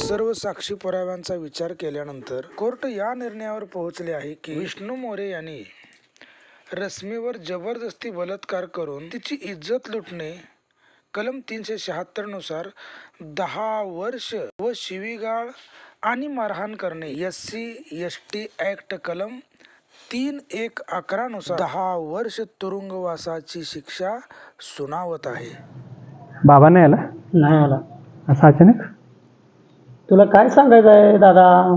सर्व साक्षी पुराव्यांचा विचार केल्यानंतर कोर्ट या निर्णयावर पोहोचले आहे की विष्णू मोरे यांनी रश्मीवर जबरदस्ती बलात्कार करून तिची इज्जत लुटणे कलम तीनशे शहात्तरनुसार दहा वर्ष व शिवीगाळ आणि मारहाण करणे S C S T act कलम तीन एक अकरा नुसार दहा वर्ष तुरुंगवासाची शिक्षा सुनावत आहे. बाबा नाही आला? नाही आला. असं अचानक? तुला काय सांगायचं आहे दादा?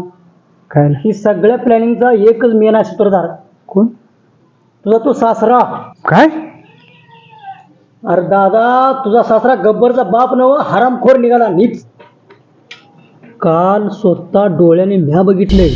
काय आलं? ही सगळ्या प्लॅनिंगचा एकच मेन आहे सूत्रधार. कोण? तुझा तो सासरा. काय? अरे दादा तुझा सासरा गब्बरचा बाप नव हरामखोर निघाला नीच. काल स्वतः डोळ्याने म्या बघितले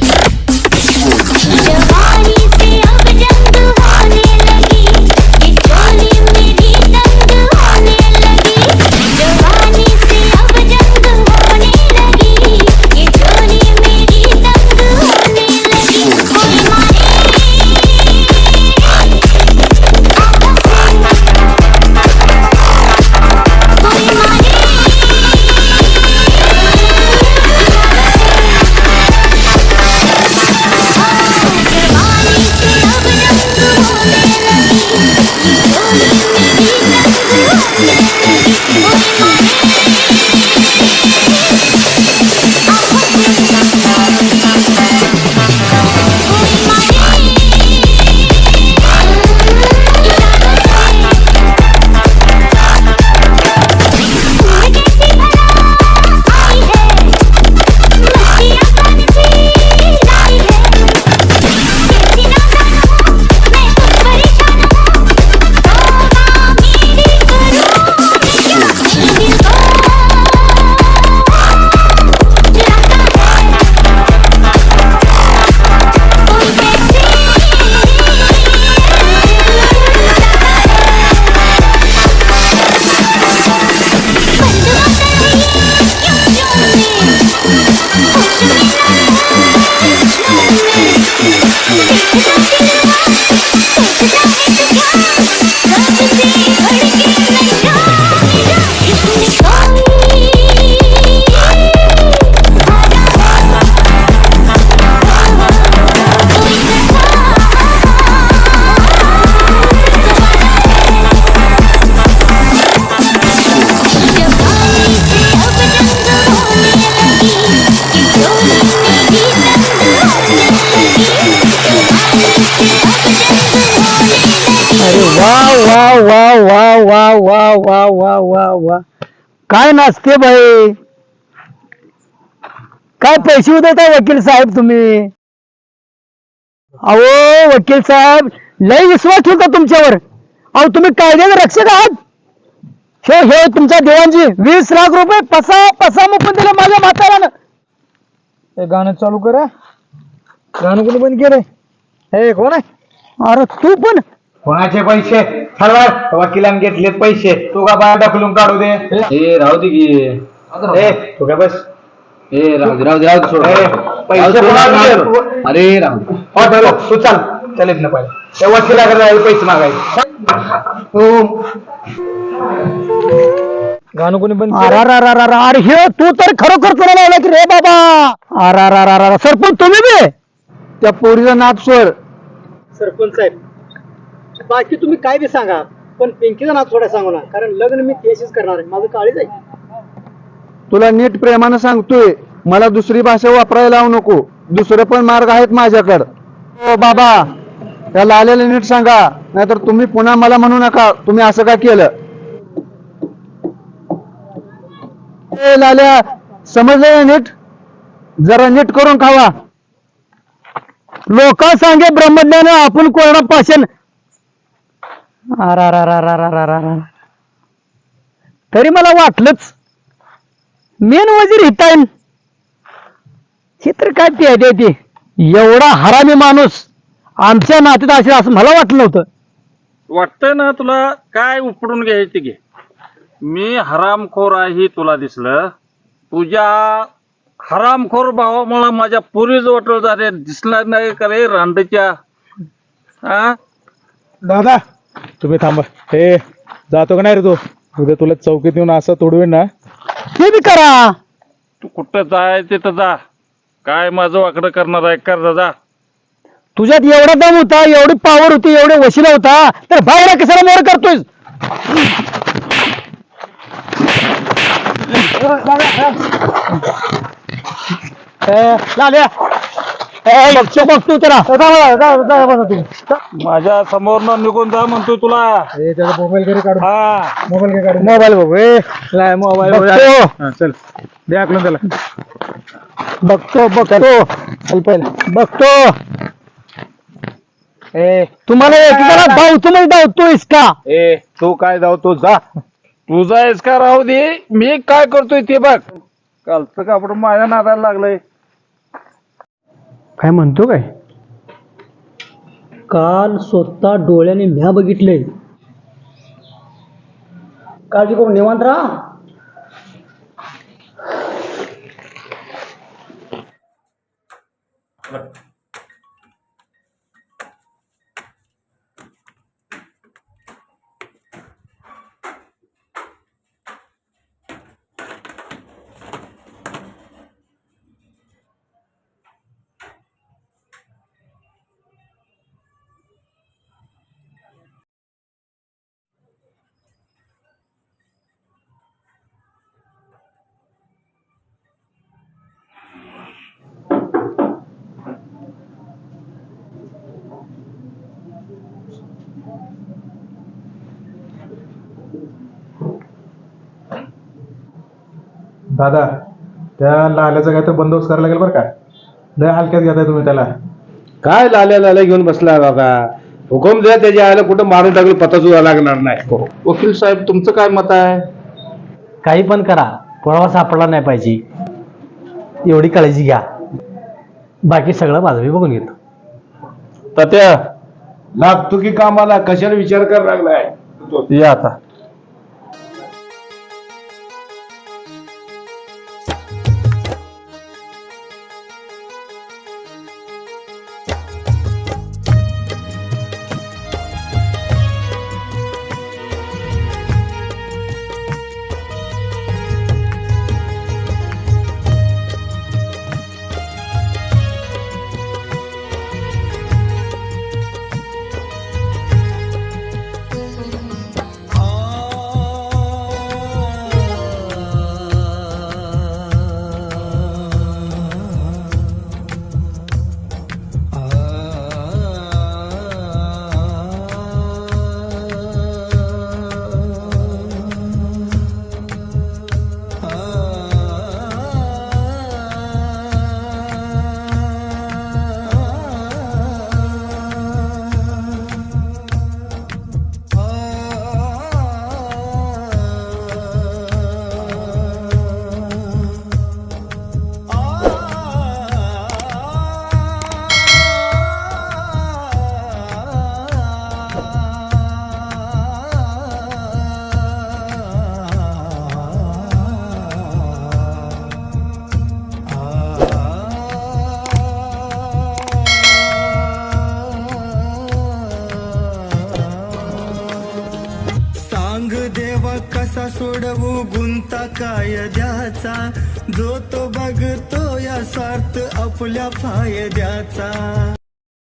वा वा वा वा वा वा. काय नाचते बाई? काय पैसे देता वकील साहेब तुम्ही? अहो वकील साहेब लय विश्वास ठेवता तुमच्यावर. अहो तुम्ही कायद्याचे रक्षक आहात. हे हे तुमच्या देवांची वीस लाख रुपये पसा पसा मुकून दिलं माझ्या म्हाताऱ्यानं. हे गाणं चालू करा. गाणं कोणी बंद केलंय? हे कोण आहे? अरे तू पण. कोणाचे पैसे? हलवार वकिलांनी घेतलेत पैसे. तू का बाहेर ढकलून काढू दे? ए राहू दे की. ए तू काय बस? ए राहू दे राहू दे राहू दे सोड. ए, पैसे राहू दे, कोणाला राहू दिले? दे. अरे राहू दे. हो. तू चाल. चल ना पाहिजे त्या वकिलाकडे जायला पैसे मागायचे. हो. गाणं कोणी बंद अरे हे तू तर खरोखर तुला लावला की रे बाबा? अरे सरपंच तुम्ही बी? त्या पोरीचा नाथ सोड. सरपंच साहेब. बाकी तुम्ही काय बी सांगा. पण पिंकीचं नाव थोडं सांगू ना कारण लग्न मी त्याशीच करणार आहे. माझं काळीच आहे. तुला नीट प्रेमानं सांगतोय मला दुसरी भाषा वापरायला लावू नको. दुसरे पण मार्ग आहेत माझ्याकडं. ओ बाबा त्याला आलेलं नीट सांगा. नाहीतर तुम्ही पुन्हा मला म्हणू नका. तुम्ही असं का केलं? ए लाल्या समजलं ना नीट? जरा नीट करून खावा. लोक सांगे ब्रह्मज्ञान आपण कोणा पाशन तरी मला वाटलंच मेन वजीर हिताईन. हे तर काय ते आहे ते एवढा हरामी माणूस आमच्या नात्यात असेल असं मला वाटलं नव्हतं. वाटतंय ना तुला काय उपडून घ्यायचे घे मी हरामखोर आहे हे तुला दिसलं. तुझ्या हरामखोर भावामुळे माझ्या पुरीच वाटलं झाले दिसणार नाही का रे रांडच्या हा दादा तुम्ही थांबा. हे जातो का नाही रे तू? उद्या तुला चौकीत येऊन असं तोडवेन ना. ते बी करा. तू कुठं जाय तिथं जा. काय माझं वाकडं करणार आहे कर जा तुझ्यात एवढा दम होता एवढी पावर होती एवढे वशिला होता तर बाहेर कशाला मोर करतोय लाल्या. बघतो त्याला माझ्यासमोर निघून जा म्हणतोय तुला. मोबाईल घरी काढून. हा. मोबाईल घरी मोबाईल बघू ए, मोबाईल बघतो. हा, चल. दे आकलून त्याला. बघतो बघतो. चल. पहिला. बघतो. ए तुम्हाला एकीकडे धावतो म्हणजे धावतोयस का? ए तू काय जाऊ तू जा. तुझा आहेस का राहू दे मी काय करतोय ते बघ. कालचं कापड माझ्या नादाला लागलंय. काय म्हणतो काय? काल स्वतः डोळ्याने म्या बघितले. काळजी करून निवांत राहा. दादा त्या लाल्याचा काय तर बंदोबस्त करायला लागेल बरं का? लय हलक्यात घेताय तुम्ही त्याला. काय लाल्या लाल्या घेऊन बसला बाबा? हुकुम द्या त्याच्या आयला कुठं मारून टाकलं पता सुद्धा लागणार नाही. वकील साहेब तुमचं काय मत आहे? काही पण करा. पुरावा सापडला नाही पाहिजे. एवढी काळजी घ्या. बाकी सगळं माझं मी बघून घेतो. तात्या लागतो की कामाला? कशाला विचार करायला लागलाय? या आता. कायद्याचा जो तो बघतो या स्वार्थ आपल्या फायद्याचा.